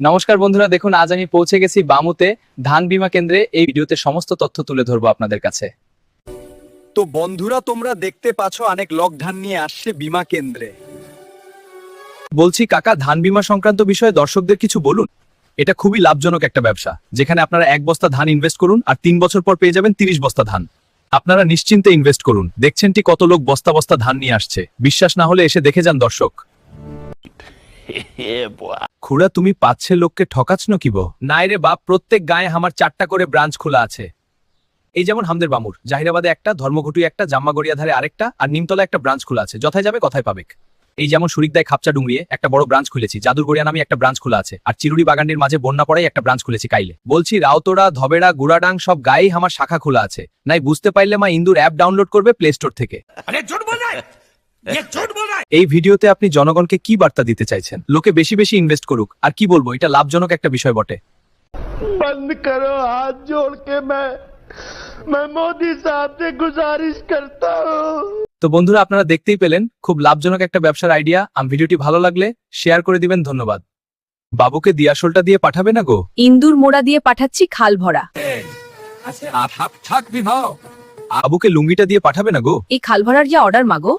নমস্কার বন্ধুরা দেখুন আজ আমি পৌঁছে গেছি বামুতে। ধান বীমা কেন্দ্রে এই ভিডিওতে সমস্ত তথ্য তুলে ধরবো আপনাদের কাছে। তো বন্ধুরা তোমরা দেখতে পাচ্ছ অনেক লকডাউন নিয়ে আসছে বিমা কেন্দ্রে। বলছি কাকা ধান বীমা সংক্রান্ত বিষয়ে দর্শকদের কিছু বলুন। এটা খুবই লাভজনক একটা ব্যবসা। যেখানে আপনারা এক বস্তা ধান ইনভেস্ট করুন আর তিন বছর পর পেয়ে যাবেন তিরিশ বস্তা ধান। আপনারা নিশ্চিন্তে ইনভেস্ট করুন। দেখছেন কত লোক বস্তা বস্তা ধান নিয়ে আসছে। বিশ্বাস না হলে এসে দেখে যান দর্শক। খুড়া তুমি পাচ্ছে লোককে ঠকাচ্ছ কিব নাই রে বাপ প্রত্যেক গায়ে আমার চারটা করে ব্রাঞ্চ খোলা আছে। এই যেমন হামদের বামুর জাহিরাবাদে একটা ধর্মঘটুই একটা জাম্মাগড়িয়া ধারে আরেকটা আর নিমতলা একটা ব্রাঞ্চ খোলা আছে। যথায় যাবে কথায় পাবেক এই যেমন সুরিকদায় খাপচা ডুংরিয়ে একটা বড় ব্রাঞ্চ খুলেছি জাদুরগড়িয়া নামে একটা ব্রাঞ্চ খোলা আছে আর চিরুড়ি বাগানটির মাঝে বন্যা পড়াই একটা ব্রাঞ্চ খুলেছি কাইলে। বলছি রাউতোড়া ধবেড়া গুড়াডাং সব গায়েই আমার শাখা খোলা আছে। নাই বুঝতে পারলে মা ইন্দুর অ্যাপ ডাউনলোড করবে প্লে স্টোর থেকে। এই ভিডিওতে আপনি জনগণকে কি বার্তা দিতে চাইছেন লোকে বেশি বেশি ইনভেস্ট করুক আর কি বলবো এটা লাভজনক একটা বিষয় বটে बंद करो हाथ जोड़ के मैं मैं मोदी साहब से गुजारिश करता हूँ তো বন্ধুরা আপনারা দেখতেই পেলেন খুব লাভজনক একটা ব্যবসার আইডিয়া আম ভিডিওটি ভালো লাগলে শেয়ার করে দিবেন ধন্যবাদ বাবুকে দিয়াশোলটা দিয়ে পাঠাবে না গো ইন্দুর মোড়া দিয়ে পাঠাচ্ছি খাল ভরা বাবুকে লুঙ্গিটা দিয়ে পাঠাবে না গো এই খাল ভরার যা অর্ডার মাগো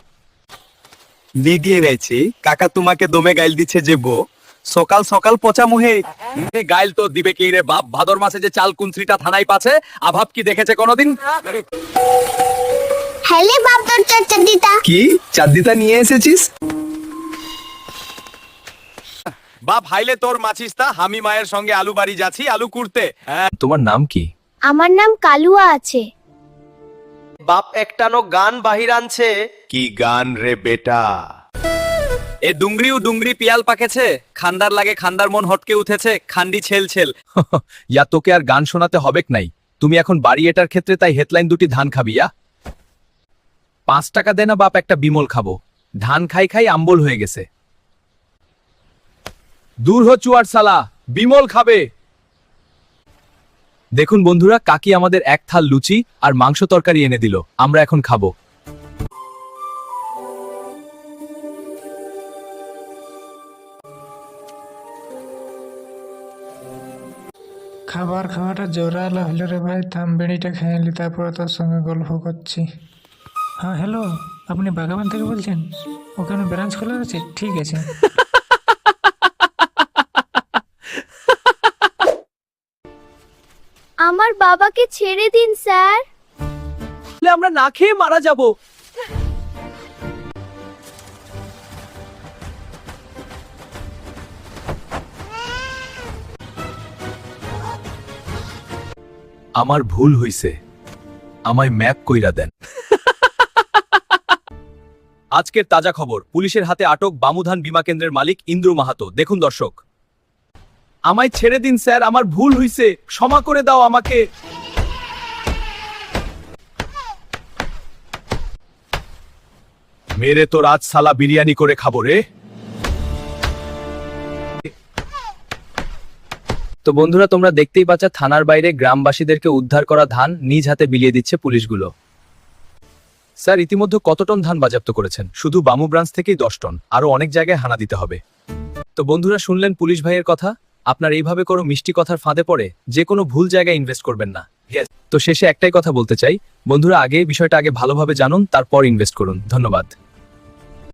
লিগিয়ে গেছি কাকা তোমাকে দমে গাইল দিচ্ছে যে বো। সকাল সকাল পচা মুহে গাইল তো দিবে কি রে বাপ? ভাদর মাসে যে চাল কুন্ত্রিটা থানায় পাছে আভাব কি দেখেছে কোনোদিন? হ্যালে বাপ তোর চাচা কি? চাঁদিতা নিয়ে এসেছিস? বাপ হাইলে তোর মাছিস তা। আমি মায়ের সঙ্গে আলু বাড়ি যাচ্ছি আলু কুড়তে। হ্যাঁ। তোমার নাম কি? আমার নাম কালুয়া আছে। বাপ একটানো গান বাহির আনছে। কি গান রে বেটা? এ ডুংরিও ডুংরি পিয়াল পাকেছে খান্দার লাগে খান্দার মন হটকে উঠেছে খান্ডি ছেল ছেল। ইয়া তোকে আর গান শোনাতে হবেক নাই। তুমি এখন বাড়ি এটার ক্ষেত্রে তাই হেডলাইন দুটি ধান খাবি ইয়া? পাঁচ টাকা দে না বাপ একটা বিমল খাব। ধান খাই খাই আম্বল হয়ে গেছে। দূর হো চুয়ার সালা বিমল খাবে। দেখুন বন্ধুরা কাকি আমাদের এক থাল লুচি আর মাংস তরকারি এনে দিল। আমরা এখন খাব। খাবার খাওয়াটা জোরালো হলো রে ভাই থাম বেড়িটা খেয়ে নিলি তারপরে তার সঙ্গে গল্প করছি। হ্যাঁ হ্যালো আপনি বাগাবান থেকে বলছেন? ওখানে ব্রাঞ্চ খোলা আছে? ঠিক আছে। আমার বাবাকে ছেড়ে দিন স্যার। আমরা না খেয়ে মারা যাব। আমার ভুল হইছে। আমায় ম্যাপ কইরা দেন। আজকের তাজা খবর পুলিশের হাতে আটক বামুধান বীমা কেন্দ্রের মালিক ইন্দ্র মাহাতো। দেখুন দর্শক। আমায় ছেড়ে দিন, স্যার। আমার ভুল হইছে। ক্ষমা করে দাও আমাকে। মেরে তো রাত সালা বিরিয়ানি করে খাব রে। তো বন্ধুরা, তোমরা দেখতেই পাচ্ছ, থানার বাইরে গ্রামবাসীদেরকে উদ্ধার করা ধান নিজ হাতে বিলিয়ে দিচ্ছে পুলিশগুলো। স্যার, ইতিমধ্যে কত টন ধান বাজেয়াপ্ত করেছেন? শুধু বামু ব্রাঞ্চ থেকেই দশ টন। আরও অনেক জায়গায় হানা দিতে হবে। তো বন্ধুরা, শুনলেন পুলিশ ভাইয়ের কথা? আপনার এইভাবে কোনো মিষ্টি কথার ফাঁদে পড়ে যে কোনো ভুল জায়গায় ইনভেস্ট করবেন না। তো শেষে একটাই কথা বলতে চাই। বন্ধুরা, আগে বিষয়টা আগে ভালোভাবে জানুন, তারপর ইনভেস্ট করুন। ধন্যবাদ।